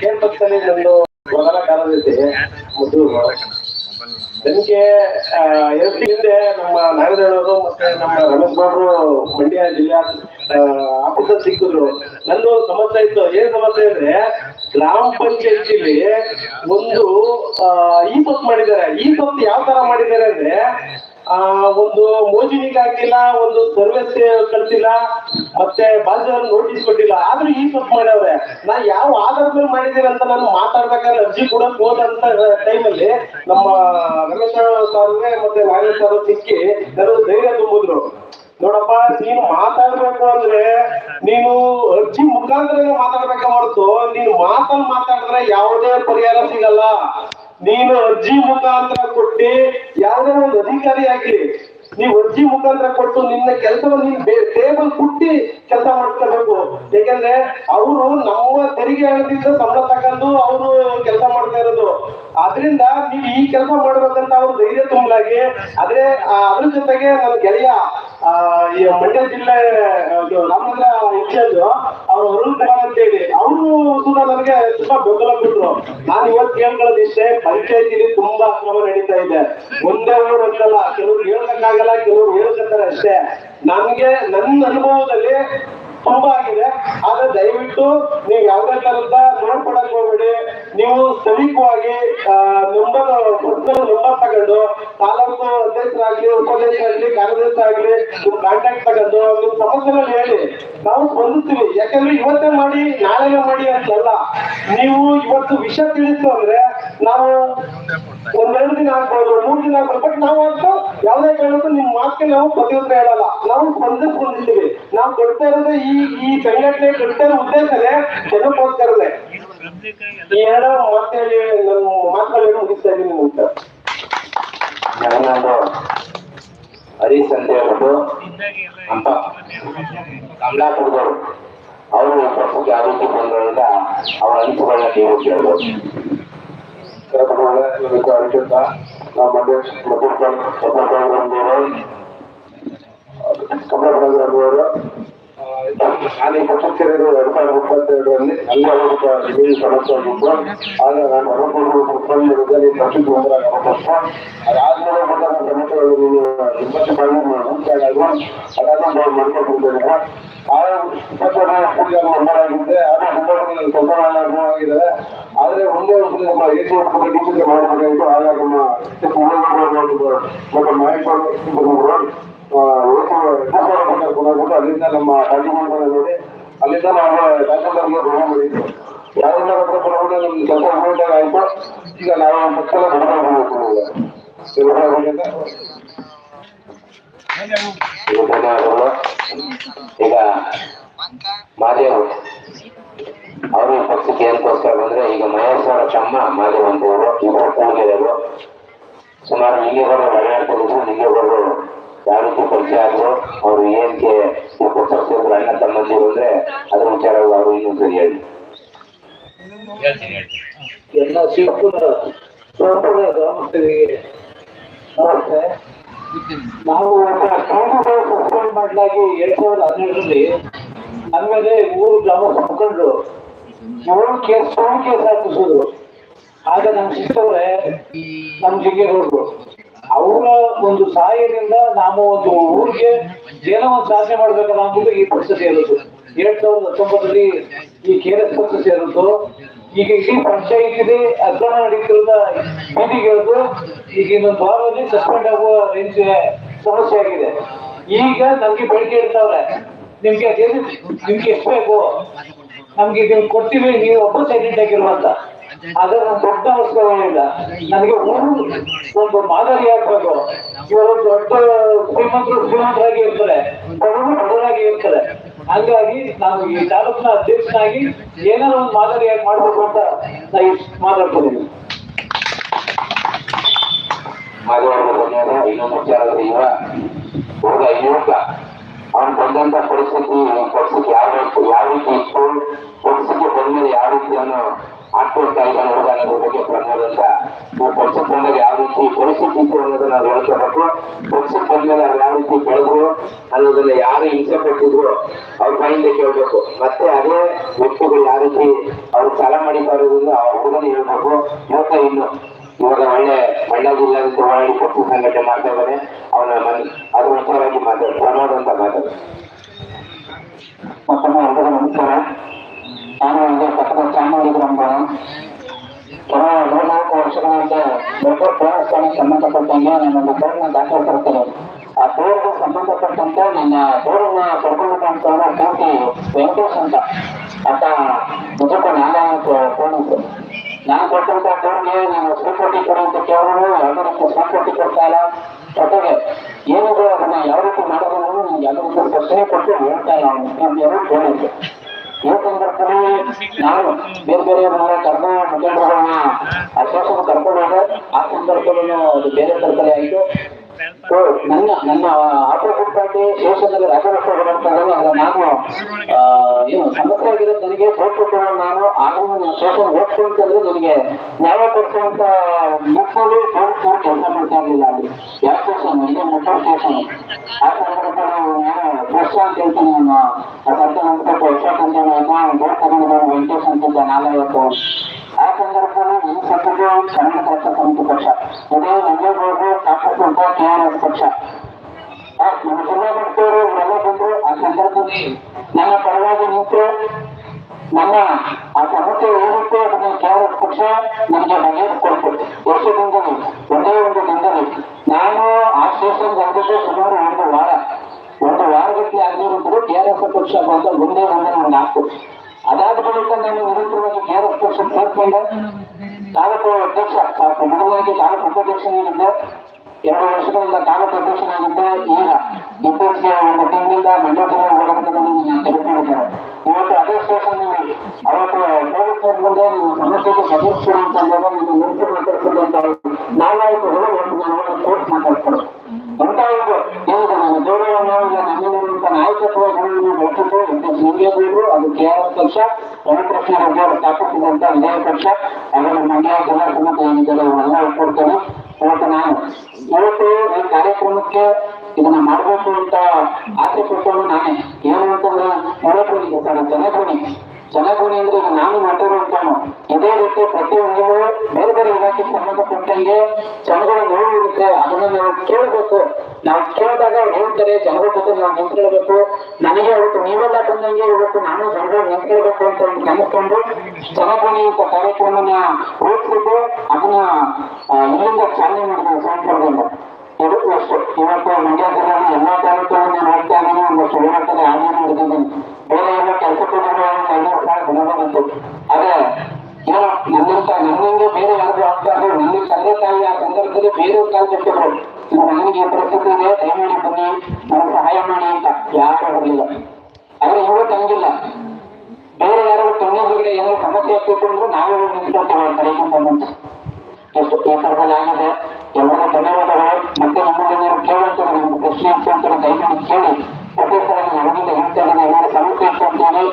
ಕೇಳ್ಪಟ್ಟಲ್ಲಿ ಒಂದು ಮೊದಲ ಕಾಲದಲ್ಲಿ ಮೊದಲು ಎರಡು ಹಿಂದೆ ನಮ್ಮ ನಾಗದೇವರು ಮತ್ತೆ ನಮ್ಮ ರಮೇಶ್ ಮಂಡ್ಯ ಜಿಲ್ಲಾ ಆಫೀಸರ್ ಸಿಕ್ಕಿದ್ರು. ನಂದು ಸಮಸ್ಯೆ ಇತ್ತು. ಏನ್ ಸಮಸ್ಯೆ ಅಂದ್ರೆ, ಗ್ರಾಮ ಪಂಚಾಯತಿಲಿ ಒಂದು ಈ ಬಸ್ ಮಾಡಿದ್ದಾರೆ. ಈ ಬಸ್ ಯಾವ ತರ ಮಾಡಿದ್ದಾರೆ ಅಂದ್ರೆ ಆ, ಒಂದು ಮೋಜಿನಿಗೆ ಹಾಕಿಲ್ಲ ಒಂದು ಸರ್ವಿಸ್ ಕಳ್ಸಿಲ್ಲ, ಮತ್ತೆ ಬಾಜು ನೋಟಿಸ್ ಕೊಟ್ಟಿಲ್ಲ. ಆದ್ರೂ ಈ ತಪ್ಪು ಮಾಡ್ಯವ್ರೆ. ನಾ ಯಾವ ಆಧಾರದ ಮೇಲೆ ಮಾಡಿದ್ದೀನಿ ಅಂತ ನಾನು ಮಾತಾಡ್ಬೇಕಾದ್ರೆ ಅರ್ಜಿ ಕೂಡ ಹೋದಂತ ಟೈಮಲ್ಲಿ ನಮ್ಮ ರಮೇಶ್ ಸಾರ್ಗೆ ಮತ್ತೆ ನಾಗೇಶ್ ಸರ್ ಸಿಕ್ಕಿ ನನಗೆ ಧೈರ್ಯ ತುಂಬಿದ್ರು. ನೋಡಪ್ಪ, ನೀನು ಮಾತಾಡ್ಬೇಕು ಅಂದ್ರೆ ನೀನು ಅರ್ಜಿ ಮುಖಾಂತರ ಮಾತಾಡ್ಬೇಕ ಹೊರತು? ನೀನು ಮಾತಲ್ಲಿ ಮಾತಾಡಿದ್ರೆ ಯಾವುದೇ ಪರಿಹಾರ ಸಿಗಲ್ಲ. ನೀನು ಅರ್ಜಿ ಮುಖಾಂತರ ಕೊಟ್ಟು, ಯಾವುದೇ ಒಂದು ಅಧಿಕಾರಿ ಆಗ್ಲಿ. ನೀವು ಅರ್ಜಿ ಮುಖಾಂತರ ಕೊಟ್ಟು ನಿನ್ನ ಕೆಲಸವನ್ನು ನೀನ್ ಟೇಬಲ್ ಕುಟ್ಟಿ ಕೆಲಸ ಮಾಡ್ಕೋಬೇಕು ಯಾಕಂದ್ರೆ ಅವರು ನಮ್ಮ ತೆರಿಗೆ ಹಣದಿಂದ ಸಂಬಳ ತಗೊಂಡು ಅವರು ಕೆಲಸ ಮಾಡ್ತಾ ಇರೋದು. ಆದ್ರಿಂದ ನೀವು ಈ ಕೆಲಸ ಮಾಡ್ಬೇಕಂತ ಅವ್ರು ಧೈರ್ಯ ತುಂಬಲಾಗಿ ಆದ್ರೆ ಅದ್ರ ಜೊತೆಗೆ ನನ್ನ ಗೆಳೆಯ ಈ ಮಂಡ್ಯ ಜಿಲ್ಲೆ ರಾಮನಗರ ಇನ್ಚಾರ್ಜ್ ಅವ್ರು ಅರುಣ್ ಕುಮಾರ್ ಅಂತ ಹೇಳಿ, ಅವರು ಕೂಡ ನನಗೆ ತುಂಬಾ ಬೆಂಬಲ ಕೊಟ್ಟರು ನಾನು ಇವತ್ತು ಕೇಳ್ಕೊಳ್ಳೋದು ಇಷ್ಟೇ, ಪಂಚಾಯತಿಲಿ ತುಂಬಾ ಅಕ್ರಮ ನಡೀತಾ ಇದೆ. ಒಂದೇ ಊರು ಅಂತಲ್ಲ, ಕೆಲವ್ರು ಹೇಳ್ಬೇಕಾಗಲ್ಲ, ಕೆಲವ್ರು ಹೇಳ್ಕೊತಾರೆ ಅಷ್ಟೇ. ನಮ್ಗೆ ನನ್ನ ಅನುಭವದಲ್ಲಿ ತುಂಬಾ ಆಗಿದೆ. ಆದ್ರೆ ದಯವಿಟ್ಟು ನೀವು ಯಾವುದೇ ತರದ ನೋಡ್ಕೊಡಕ್ ಹೋಗ್ಬೇಡಿ. ನೀವು ಸಮೀಪವಾಗಿ ನಂಬರ್ ಪರ್ಸನಲ್ ನಂಬರ್ ತಗೊಂಡು ತಾಲೂಕು ಅಧ್ಯಕ್ಷರಾಗ್ಲಿ ಉಪಾಧ್ಯಕ್ಷರಾಗ್ಲಿ ಕಾಂಗ್ರೆಸ್ ಆಗ್ಲಿ ಕಾಂಟ್ಯಾಕ್ಟ್ ತಗೊಂಡು ನಿಮ್ ಸಮಸ್ಯೆಗಳು ಹೇಳಿ. ನಾವು ಸ್ಪಂದಿಸ್ತೀವಿ ಯಾಕಂದ್ರೆ ಇವತ್ತೇ ಮಾಡಿ ನಾಳೆ ಮಾಡಿ ಅಂತಲ್ಲ. ನೀವು ಇವತ್ತು ವಿಷಯ ತಿಳಿಸ್ತು ಅಂದ್ರೆ ನಾವು ಒಂದೆರಡು ದಿನ ಆಗ್ಬೋದು, ಮೂರು ದಿನ ಆಗ್ಬೋದು. ಬಟ್ ನಾವು ಅಂತ ಯಾವುದೇ ಕಾರಣಕ್ಕೂ ನಿಮ್ ಮಾತ್ರ ನಾವು ಪ್ರತಿಯೊಂದು ಹೇಳಲ್ಲ. ನಾವು ಸ್ಪಂದಿಸ್ಕೊಂಡಿದ್ದೀವಿ ನಾವು ಕೊಡ್ತಾ ಇರೋದು ಈ ಈ ಸಂಘಟನೆ ಕೊಡ್ತಾ ಇರೋ ಉದ್ದೇಶನೇ ಜನಕ್ಕೋಸ್ಕರನೇ ಎರಡು ಮಾತೇಳಿ ನನ್ನ ಮಾತುಗಳನ್ನು ಮುಗಿಸ್ತಾ ಇದ್ದೀನಿ ಅಂತ. ಹರೀಶ್ ಅಂತ ಹೇಳ್ಬಿಟ್ಟು ಅಂತ ಕಮಲಾಪುರದವರು ಅವರು ಪಕ್ಷಕ್ಕೆ ಯಾವ ಬಂದ್ರಿಂದ ಅವ್ರ ಅನಿಸುಗಳನ್ನ ನೀವು ಕೇಳ್ಬೋದು. ಅರಿಕಂತ ನಾವು ಮಂಡ್ಯ ಕಮಲಪುರದವರು ನಾನು ಈ ಪಕ್ಷಕ್ಕೆ ಸೇರಿದ್ದು ಎರಡ್ ಸಾವಿರದ ಇಪ್ಪತ್ತೆರಡರಲ್ಲಿ ಅಲ್ಲಿ ಅವರು ಡಿಗ್ರಿ ಸಮಸ್ಯೆ ಆಗಿತ್ತು ಆಗ ನಾನು ಹೊರಬರು ಮುಖ್ಯಮಂತ್ರಿ ಪಕ್ಷಕ್ಕೆ ಹೋದಾಗ ಅವಕಾಶ ಅದಾದ್ಮೇಲೆ ಕೂಡ ನನ್ನ ಸಮಸ್ಯೆಗಳು ನೀವು ಇಪ್ಪತ್ತು ಮಾಡಿದ್ರು ಮುಂಚೆ ಅದಾದ್ಮೇಲೆ ಮಾಡ್ಕೊಂಡಿದ್ದೇನೆ ಆ ಇಪ್ಪತ್ತೆರಡನೇ ಪೂಜೆ ನಂಬರ್ ಆಗಿದ್ದೆ ಆಗ ಒಂಬತ್ತು ನನ್ನ ಸ್ವಲ್ಪ ಅನುಭವ ಆಗಿದೆ ಆದ್ರೆ ಒಂದೇ ಒಂದು ನಮ್ಮ ಏಜ್ ಕೂಡ ಡಿಗ್ರಿ ಮಾಡಬೇಕಾಗಿತ್ತು ಆಗ ನಮ್ಮ ಮತ್ತೆ ಕೊಡೋದು ಅಲ್ಲಿಂದ ನಮ್ಮ ರಾಜಮಂಡ್ರ ನೋಡಿ ಅಲ್ಲಿಂದ ನಾವು ರಾಜಮಂಡ್ರಿಗೆ ಈಗ ನಾವು ಈಗ ಮಾದೇವ್ ಅವರು ಪಕ್ಷಕ್ಕೆ ಏನಕ್ಕೋಸ್ಕರ ಬಂದ್ರೆ ಈಗ ಮಹೇಶ್ ಅವರ ತಮ್ಮ ಮಾದೇವ್ ಅಂತವರು ಇಬ್ಬರು ಕೂಡಿದರು ಸುಮಾರು ಇಲ್ಲಿವರು ಓಡಾಡ್ತಿದ್ರು ಇಲ್ಲಿವರು ಯಾವ ರೀತಿ ಪರಿಚಯ ಆದ್ರು ಅವ್ರು ಏನಕ್ಕೆ ಪಕ್ಷ ಸೇರಿದ್ರು ಅಣ್ಣ ತಮ್ಮಂದಿರು ಅಂದ್ರೆ ಅದ್ರ ವಿಚಾರ ಅವರು ಇನ್ನೊಂದು ಸರಿ ಹೇಳಿ. ಎಲ್ಲ ಗ್ರಾಮಸ್ಥರಿಗೆ ನಮಸ್ತೆ. ನಾವು ಸಸ್ಪೆಂಡ್ ಮಾಡಲಾಗಿ ಎರಡ್ ಸಾವಿರದ ಹನ್ನೆರಡರಲ್ಲಿ ಆಮೇಲೆ ಮೇಲೆ ಮೂರು ಗ್ರಾಮ ಮುಖಂಡರು ಏಳು ಕೇಸ್ ಏಳು ಕೇಸ್ ಹಾಕಿಸಿದ್ರು ಆಗ ನಮ್ಮ ಸಿಕ್ಕವ್ರೆ ನಮ್ಮ ಜಿಲ್ಲೆಗೌಡರು ಅವರ ಒಂದು ಸಹಾಯದಿಂದ ನಾವು ಒಂದು ಊರಿಗೆ ಏನೋ ಒಂದು ಸಾಧನೆ ಮಾಡ್ಬೇಕಲ್ಲ ಅಂದ್ಬಿಟ್ಟು ಈ ಪಕ್ಷ ಸೇರೋದು ಎರಡ್ ಸಾವಿರದ ಹತ್ತೊಂಬತ್ತರಲ್ಲಿ ಈ ಕೆ ಎಸ್ ಪಕ್ಷ ಸೇರಿದ್ದು. ಈಗ ಇಡೀ ಪಂಚಾಯತಿಲಿ ಅಕ್ರಮ ನಡೀತಿರೋದ ಬೀದಿಗಿಳಿದು ಈಗ ಇನ್ನೊಂದು ವಾರದಲ್ಲಿ ಸಸ್ಪೆಂಡ್ ಆಗುವ ರೇಂಜ್ ಸಮಸ್ಯೆ ಆಗಿದೆ. ಈಗ ನಮ್ಗೆ ಬೆಳಿಗ್ಗೆ ಇರ್ತಾವ್ರೆ, ನಿಮ್ಗೆ ಅದೇನು ನಿಮ್ಗೆ ಎಷ್ಟು ಬೇಕು ನಮ್ಗೆ ಇದನ್ನ ಕೊಡ್ತೀವಿ, ನೀವು ಒಬ್ಬ ಸೈಲೆಂಟ್ ಆಗಿರುವ ನನ್ ದೊಡ್ಡ ಅವಶ್ಯಕತೆಗಳಿಲ್ಲ ನನಗೆ ಊರು ಒಂದು ಮಾದರಿ ಆಗ್ಬೇಕು. ಇವರು ದೊಡ್ಡ ಶ್ರೀಮಂತರು ಶ್ರೀಮಂತರಾಗಿ ಇರ್ತಾರೆ. ಬಡವರು ಬಡವರಾಗಿ ಇರ್ತಾರೆ. ಹಂಗಾಗಿ ನಾನು ಈ ತಾಲೂಕಿನ ಅಧ್ಯಕ್ಷನಾಗಿ ಏನಾದ್ರು ಒಂದು ಮಾದರಿಯಾಗಿ ಮಾಡ್ಬೇಕು ಅಂತ ನಾ ಮಾತಾಡ್ತಿದ್ದೀನಿ ಇನ್ನೊಂದು ಅಂದ್ರೆ ಯುವಕ ಅವ್ನು ಬಂದಂತ ಪರಿಸ್ಥಿತಿ ಪರಿಸ್ಥಿತಿ ಯಾವ ರೀತಿ ಯಾವ ರೀತಿ ಇತ್ತು ಪರಿಸ್ಥಿತಿ ಬಂದ್ಮೇಲೆ ಯಾವ ರೀತಿ ಅವನು ಆಗ್ತಾ ಇದ್ದಾನೆ ಹುಡುಗ ಅನ್ನೋದ್ರ ಬಗ್ಗೆ ಪ್ರಮೋದ್ ಅಂತ ನಾವು ಪಕ್ಷಕ್ಕೆ ಬಂದಾಗ ಯಾವ ರೀತಿ ಪರಿಸ್ಥಿತಿ ಅನ್ನೋದನ್ನ ನಾವು ಹೇಳ್ಕೋಬೇಕು ಪಕ್ಷಕ್ಕೆ ಬಂದ್ಮೇಲೆ ಅವ್ರು ಯಾವ ರೀತಿ ಬೆಳೆದ್ರು ಅನ್ನೋದನ್ನ ಯಾರು ಹಿಂಸೆ ಪಟ್ಟಿದ್ರು ಅವ್ರ ಕೈಯಿಂದ ಕೇಳ್ಬೇಕು ಮತ್ತೆ ಅದೇ ವ್ಯಕ್ತಿಗಳು ಯಾವ ರೀತಿ ಅವ್ರು ಸಾಲ ಮಾಡಿತಾ ಇರೋದ್ರಿಂದ ಅವ್ರ ಹುಡುಗನ ಹೇಳ್ಬೇಕು ಯುವಕ ಇನ್ನು ಇವಾಗ ಒಳ್ಳೆ ಮಂಡ್ಯ ಜಿಲ್ಲೆಯಿಂದ ಓಡಾಡಿ ಪಕ್ಷ ಸಂಘಟನೆ ಮಾಡ್ತಾ ಇದ್ದಾರೆ ಅವನ ಅದ್ರ ವಿಚಾರವಾಗಿ ಮಾತಾಡ. ಪ್ರಮೋದ್ ಅಂತ ಮಾತಾಡ. ಮತ್ತೊಮ್ಮೆ ಎಲ್ಲರಿಗೂ ನಮಸ್ಕಾರ ನಾನು ಈಗ ಪಕ್ಕದ ಚಾಮರಾಜ ಕೆಲವು ಮೂರ್ನಾಲ್ಕು ವರ್ಷಗಳಿಂದ ದೊಡ್ಡ ದೇವಸ್ಥಾನಕ್ಕೆ ಸಂಬಂಧಪಟ್ಟಂಗೆ ನನ್ನೊಂದು ದೂರನ್ನ ದಾಖಲೆ ಕೊಡ್ತೇನೆ ಆ ದೂರಿಗೆ ಸಂಬಂಧಪಟ್ಟಂತೆ ನನ್ನ ದೂರನ್ನ ಪಡ್ಕೊಂಡಿದ್ದಂತವನು ಪೂರ್ತಿ ವೆಂಕಟೇಶ್ ಅಂತ ಆತ ನಿಜಕ್ಕೂ ನಾಲ್ಕು ಪೊಲೀಸ್ ನಾನು ಕೊಟ್ಟಂತ ದೂರಿಗೆ ನಾನು ಸ್ವೀಕೃತಿ ಕೊಡು ಅಂತ ಕೇಳಿದ್ರು ಯಾವುದೇ ರೀತಿ ಸ್ವೀಕೃತಿ ಕೊಡ್ತಾ ಇಲ್ಲ ಜೊತೆಗೆ ಏನಿದೆ ಅದನ್ನ ಯಾವ ರೀತಿ ಮಾಡೋದು ನನಗೆ ಯಾವುದೇ ರೀತಿ ಪ್ರಶ್ನೆ ಕೊಟ್ಟು ಹೇಳ್ತಾ ಇಲ್ಲ ಸಂದರ್ಭದಲ್ಲಿ ನಾನು ಬೇರೆ ಬೇರೆ ಕರೆದು ಮುಖಂಡರುಗಳನ್ನ ಆ ಶಾಸಕ ಕರ್ಕೊಂಡು ಹೋದೆ ಆ ಸಂದರ್ಭದಲ್ಲಿ ಅದು ಬೇರೆ ತರಕಾರಿ ಆಯಿತು ನನ್ನ ನನ್ನ ಆಟೋ ಕೊಟ್ಟಾಗಿ ಸ್ಟೇಷನ್ನಲ್ಲಿ ರಾಜಲಕ್ಷ್ಮಿ ಓಡಾಡ್ತಾರೆ ಅದ್ರ ನಾನು ಏನು ಸಮಸ್ಯೆ ಆಗಿರೋದು ನನಗೆ ಕೊಟ್ಟು ನಾನು ಆಗಲೂ ನಾನು ಓದ್ಕೊಂತಂದ್ರೆ ನನಗೆ ನ್ಯಾಯ ಕೊಡಿಸುವಂತ ಮುಖ್ಯ ಪೊಲೀಸರು ಕೆಲಸ ಮಾಡ್ತಾ ಇರಲಿಲ್ಲ ಅಲ್ಲಿ ಯಾವ ಸ್ಟೇಷನ್ ಇದೇ ಮುಖ್ಯ ಸ್ಟೇಷನ್ ಸಂದರ್ಭದಲ್ಲಿ ನಾನು ಅದಕ್ಕೆ ನಂತರ ವರ್ಷ ಅಂತ ಗೋಡ್ ತಗೊಂಡಿದ್ದಾನೆ ವೆಂಕಟೇಶ್ ಆ ಸಂದರ್ಭದಲ್ಲಿ ಈ ಸಭೆಗೆ ಕನ್ನಡ ರಕ್ಷ ಸಮಿತಿ ಪಕ್ಷ ಇದೇ ನಂಜೇಗೌಡರು ಕಾಂಗ್ರೆಸ್ ಅಂತ ಕೆಆರ್ಎಸ್ ಪಕ್ಷ ನಮ್ಮ ಆ ಸಂದರ್ಭದಲ್ಲಿ ನನ್ನ ಪರವಾಗಿ ನಿಂತು ನನ್ನ ಆ ಸಮಸ್ಯೆ ಏನಿತ್ತು ಅದನ್ನ ಕೆಆರ್ಎಸ್ ಪಕ್ಷ ನಮಗೆ ಬಗೆಹರಿಸ್ಕೊಡ್ತು ವರ್ಷದಿಂದಲೇ ಒಂದೇ ಒಂದು ದಿನದಲ್ಲಿ ನಾನು ಆ ಬಂದಿದ್ದು ಸುಮಾರು ಒಂದು ವಾರ, ಒಂದು ವಾರಗಟ್ಟಲೆ ಆರ್ ಎಸ್ ಪಕ್ಷ ಬಂದ ಒಂದೇ ಒಂದೇ ನಾನು ಹಾಕ್ತೇನೆ ಅದಾದ ಬಳಿಕ ನಾನು ನಿರಂತರವಾಗಿ ಕೆಆರ್ಎಸ್ ಪಕ್ಷ ಸೇರ್ಕೊಂಡೆ ತಾಲೂಕು ಅಧ್ಯಕ್ಷ ಮೊದಲಾಗಿ ತಾಲೂಕು ಉಪಾಧ್ಯಕ್ಷನಾಗಿದ್ದೆ ಎರಡು ವರ್ಷಗಳಿಂದ ತಾಲೂಕು ಅಧ್ಯಕ್ಷನಾಗಿದ್ದೆ ಈಗ ಇತ್ತೀಚೆಗೆ ಒಂದು ತಿಂಗಳಿಂದ ಮಂಡ್ಯ ಹೋರಾಟದಲ್ಲಿ ಇವತ್ತು ಅದೇ ಸ್ಟೇಷನ್ ಅವತ್ತು ನೀವು ಸಮಸ್ಯೆಗೆ ಸದಸ್ಯರು ಅಂತ ಅಂದಾಗ ಮಾತಾಡ್ತಿದ್ದಂತ ನಾವಾಯ್ತು ಹೊರಗೆ ಒಂದು ನಾನು ಕೋರ್ಟ್ ಮಾತಾಡ್ತಾರೆ ಅಂತ ಒಂದು ಏನಿದೆ ನಾನು ಗೌರವವನ್ನು ಈಗ ನಮ್ಮಲ್ಲಿರುವಂತ ನಾಯಕತ್ವ ಗುಣವನ್ನು ಬೆಳೆಸಿದ್ದು ನಿಮಗೆ ಕೇವಲ ಪಕ್ಷ ರೆಡ್ಡಿ ಅವರು ಸ್ಥಾಪಿಸಿದಂತ ವಿಜಯ ಪಕ್ಷ ಅದನ್ನು ಮಂಡ್ಯ ಜಿಲ್ಲಾ ಸಮಿತಿ ಏನಿದೆ ಅವರೆಲ್ಲ ನಾನು ಇವತ್ತು ಈ ಕಾರ್ಯಕ್ರಮಕ್ಕೆ ಇದನ್ನ ಮಾಡಬೇಕು ಅಂತ ಆಸೆ ಪಟ್ಟವನು ನಾನೇ ಏನು ಅಂತಂದ್ರೆ ಜನಧ್ವನಿ ಸರ್ ಅಂದ್ರೆ ಈಗ ನಾನು ಮಾತಾಡುವಂತಾನು ಇದೇ ರೀತಿ ಪ್ರತಿಯೊಂದು ಬೇರೆ ಬೇರೆ ಇಲಾಖೆ ಸಂಬಂಧಪಟ್ಟಂಗೆ ಜನಗಳ ನೋವು ಇರುತ್ತೆ. ಅದನ್ನ ನಾವು ಕೇಳಬೇಕು. ನಾವು ಕೇಳಿದಾಗ ಅವ್ರು ಹೇಳ್ತಾರೆ ಜನರ ಜೊತೆ ನಾವು ನಿಂತ್ಕೊಳ್ಬೇಕು. ನನಗೆ ಅವತ್ತು ನೀವೆಲ್ಲ ಬಂದಂಗೆ ಇವತ್ತು ನಾನು ಜನಗಳು ನಿಂತ್ಕೊಳ್ಬೇಕು ಅಂತ ಒಂದು ಕನಸ್ಕೊಂಡು ಜನಗುಣಿ ಅಂತ ಕಾರ್ಯಕ್ರಮನ ರೂಪಿಸಿದ್ದು ಅದನ್ನ ಇಲ್ಲಿಂದ ಚಾಲನೆ ಮಾಡಿದ್ವಿ ಸಂಪರ್ಕದಿಂದ ಇದು ಇವತ್ತು ಮಂಡ್ಯ ಜಿಲ್ಲೆಯಲ್ಲಿ ಎಲ್ಲಾ ತಾಲೂಕುಗಳನ್ನು ನೋಡ್ತಾ ಇದ್ದೀನಿ ಒಂದು ಸುಳಿಮಟ್ಟದ ಹಾನಿಯನ್ನು ಹಿಡಿದಿದ್ದೀನಿ ಬೇರೆ ಎಲ್ಲ ಕೆಲಸಕ್ಕೆ ಬಂದಿತ್ತು ಅದೇ ಏನೋ ನನ್ನಿಂದ ಬೇರೆ ಯಾರು ಆಗ್ತಾ ಇದ್ರು ನನ್ನ ತಂದೆ ತಾಯಿ ಆ ಸಂದರ್ಭದಲ್ಲಿ ಬೇರೆ ಕಾಲ ಬಿಟ್ಟಿದ್ರು ಇದು ನನಗೆ ಪರಿಸ್ಥಿತಿ ಇದೆ ದಯಮಾಡಿ ಬನ್ನಿ ನನಗೆ ಸಹಾಯ ಮಾಡಿ ಅಂತ ಯಾರು ಬರಲಿಲ್ಲ ಆದ್ರೆ ಇವತ್ತು ಹಂಗಿಲ್ಲ ಬೇರೆ ಯಾರು ತೊಂದರೆ ಏನೋ ಸಮಸ್ಯೆ ಆಗ್ತಿತ್ತು ಅಂದ್ರೆ ನಾವೇ ಹೋಗಿ ನಿಂತ್ಕೊಳ್ತೇವೆ ಕರೆಗೆ ಬಂದಂತ ಈ ಥರದಲ್ಲಿ ಆಗಿದೆ ಎಲ್ಲರೂ ಧನ್ಯವಾದಗಳು. ಮತ್ತೆ ನಮ್ಮ ಜನರು ಕೇಳುವಂತಾರೆ ನಿಮ್ಗೆ ಪ್ರಶ್ನೆ ಅಂತಾರೆ ದಯಮಾಡಿ ಕೇಳಿ. ಪ್ರತಿ ಸಲ ನಮಗಿಂದ ಹೇಳ್ತಾ ಇದ್ದೀನಿ ಏನಾದ್ರು ಸಮಸ್ಯೆ ಇತ್ತು ಅಂತ ಹೇಳಿ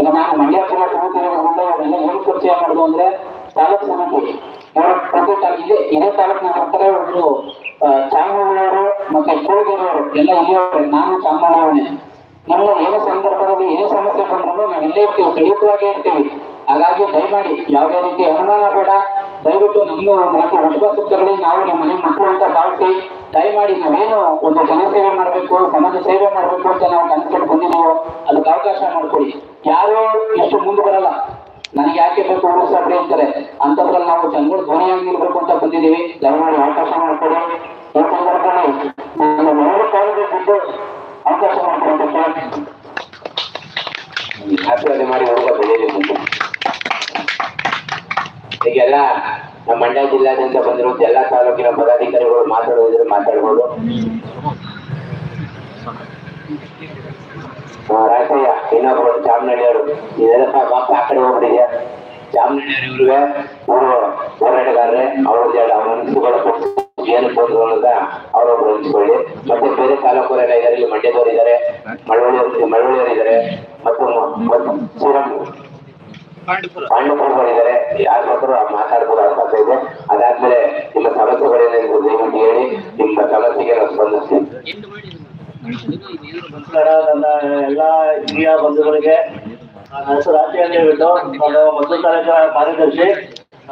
ಈಗ ನಾನು ಮಂಡ್ಯ ಜಿಲ್ಲಾ ಸಮಿತಿ ಇರೋದ್ರಿಂದ ಇವರೆಲ್ಲ ಏನು ಪರಿಚಯ ಮಾಡೋದು ಅಂದ್ರೆ ತಾಲೂಕ್ ಸಮಿತಿ. ಇವರು ಪ್ರತಿ ತಾಲೂಕಿಗೆ ಇದೇ ತಾಲೂಕಿನ ಹತ್ತಿರ ಒಬ್ರು ಚಾಮರಾಜನವರು ಮತ್ತೆ ಕೋಳಿಗೆರೆಯವರು ಎಲ್ಲ ಇಲ್ಲಿಯವರು. ನಾನು ಚಾಮರಾಜನೇ ನಮ್ಮ ಏನೇ ಸಂದರ್ಭದಲ್ಲಿ ಏನೇ ಸಮಸ್ಯೆ ಬಂದ್ರು ನಾವು ಇಲ್ಲೇ ಇರ್ತೀವಿ ಖಂಡಿತವಾಗೇ ಇರ್ತೀವಿ. ಹಾಗಾಗಿ ದಯಮಾಡಿ ಯಾವುದೇ ರೀತಿ ಅನುಮಾನ ದಯವಿಟ್ಟು ನಮ್ಮ ಮತ್ತೆ ವಿಶ್ವಾಸಗಳಲ್ಲಿ ನಾವು ನಮ್ಮ ಮನೆ ಮಕ್ಕಳು ಅಂತ ಭಾವಿಸಿ ದಯಮಾಡಿ ನಾವೇನು ಒಂದು ಜನಸೇವೆ ಮಾಡಬೇಕು, ಸಮಾಜ ಸೇವೆ ಮಾಡಬೇಕು ಅಂತ ನಾವು ಕನಸ್ಕೊಂಡು ಬಂದಿದ್ದೀವೋ, ಅದಕ್ಕೆ ಅವಕಾಶ ಮಾಡಿಕೊಡಿ. ಯಾರು ಎಷ್ಟು ಮುಂದೆ ಬರಲ್ಲ. ನನಗೆ ಯಾಕೆ ಬೇಕು ಅಂತಾರೆ. ಅಂತದ್ರಲ್ಲಿ ನಾವು ಜನಗಳು ಧ್ವನಿಯಾಗಿ ನಿಲ್ಬೇಕು ಅಂತ ಬಂದಿದ್ದೀವಿ. ದಯಮಾಡಿ ಅವಕಾಶ ಮಾಡಿಕೊಡಿ. ಜಿಲ್ಲಾದ್ಯಂತ ಬಂದಿರುವಂತ ಎಲ್ಲಾ ತಾಲೂಕಿನ ಪದಾಧಿಕಾರಿಗಳು ಮಾತಾಡೋದಿದ್ರೆ ಮಾತಾಡಬಹುದು ರಾಜಯ್ಯ ಇನ್ನೊಬ್ರು ಚಾಮನಹಳ್ಳಿಯವರು ಇದೆಲ್ಲ ಪಾಪ ಆ ಕಡೆ ಹೋಗ್ಬಿಟ್ಟಿದ್ಯಾ ಚಾಮನಹಳ್ಳಿಯವರು ಇವ್ರಿಗೆ ಅವರು ಹೋರಾಟಗಾರರೇ, ಅವ್ರ ಅನಿಸುಗಳ ಏನು ಅನ್ನೋದ ಅವರೊಬ್ರು ಅನಿಸ್ಕೊಳ್ಳಿ ಮತ್ತೆ ಬೇರೆ ತಾಲೂಕು ಇದ್ದಾರೆ ಇಲ್ಲಿ ಮಂಡ್ಯದವರು ಇದ್ದಾರೆ ಮಳವಳ್ಳಿ ಮಳವಳ್ಳಿಯವರು ಇದ್ದಾರೆ, ಮತ್ತು ಶ್ರೀರಾಮ್ ಯಾರ ಮಾತಾಡ್ಬೋದು ಅವಕಾಶ ಇದೆ. ಅದಾದ್ಮೇಲೆ ನಿಮ್ಮ ಸಮಸ್ಯೆಗಳೇನೆಂದು ದಯವಿಟ್ಟು ಹೇಳಿ ನಿಮ್ಮ ಸಮಸ್ಯೆಗೆ ನಾವು ಸ್ಪಂದಿಸ್ತೀವಿ. ನಮಸ್ಕಾರ ನನ್ನ ಎಲ್ಲ ಹಿರಿಯ ಬಂಧುಗಳಿಗೆ ನನ್ನ ಹೆಸರು ರಾಜಿ ಅಂತ ಹೇಳ್ಬಿಟ್ಟು ಮೊದಲು ಮೊದಲ ತಾರೀಕು ಕಾರ್ಯದರ್ಶಿ